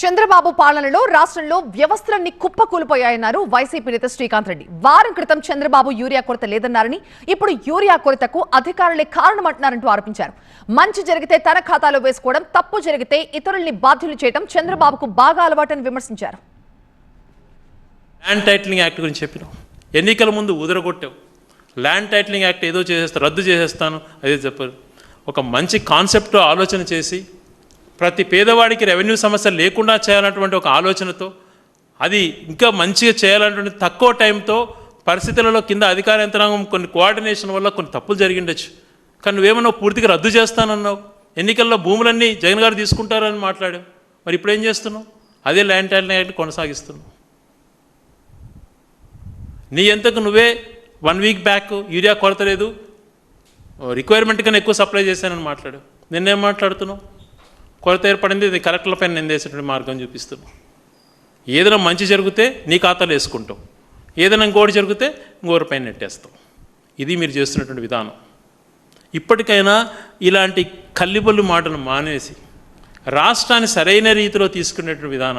చంద్రబాబు పాలనలో రాష్ట్రంలో వ్యవస్థలన్నీ కుప్పకూలిపోయాయన్నారు వైసీపీ నేత శ్రీకాంత్ రెడ్డి. వారం క్రితం చంద్రబాబు యూరియా కొరత లేదన్నారని ఇప్పుడు యూరియా కొరతకు అధికారులే కారణమంటున్నారంటూ ఆరోపించారు. మంచి జరిగితే తన ఖాతాలో వేసుకోవడం తప్పు జరిగితే ఇతరుల్ని బాధ్యులు చేయడం చంద్రబాబుకు బాగా అలవాటని విమర్శించారు. ల్యాండ్ టైటిలింగ్ యాక్ట్ గురించి చెప్పినాం. ఎన్నికల ముందు ఉదరగొట్టావు ల్యాండ్ టైటిలింగ్ యాక్ట్ ఏదో చేసేస్తా రద్దు చేసేస్తాను అదే చెప్పారు. ఒక మంచి కాన్సెప్ట్ ఆలోచన చేసి ప్రతి పేదవాడికి రెవెన్యూ సమస్య లేకుండా చేయాలన్నటువంటి ఒక ఆలోచనతో అది ఇంకా మంచిగా చేయాలన్నటువంటి తక్కువ టైంతో పరిస్థితులలో కింద అధికార యంత్రాంగం కొన్ని కోఆర్డినేషన్ వల్ల కొన్ని తప్పులు జరిగిండొచ్చు. కానీ నువ్వేమన్నావు పూర్తిగా రద్దు చేస్తానన్నావు. ఎన్నికల్లో భూములన్నీ జగన్ గారు తీసుకుంటారని మాట్లాడావు. మరి ఇప్పుడు ఏం చేస్తున్నావు? అదే ల్యాండ్ టైటిలింగ్ యాక్ట్ కొనసాగిస్తున్నావు. నీ ఎంతకు నువ్వే వన్ వీక్ బ్యాక్ యూరియా కొరత లేదు. రిక్వైర్మెంట్ కన్నా ఎక్కువ సప్లై చేశానని మాట్లాడు నిన్నేం మాట్లాడుతున్నావు? కొరత ఏర్పడింది ఇది కలెక్టర్లపై నిందేసినటువంటి నిందేసేటువంటి మార్గం చూపిస్తున్నాం ఏదైనా మంచి జరిగితే నీ ఖాతాలో వేసుకుంటావు ఏదైనా ఇంకోటి జరిగితే ఇంకోరి పైన నెట్టేస్తావు ఇది మీరు చేస్తున్నటువంటి విధానం. ఇప్పటికైనా ఇలాంటి కల్లిబొల్లు మాటలు మానేసి రాష్ట్రాన్ని సరైన రీతిలో తీసుకునేటువంటి విధానం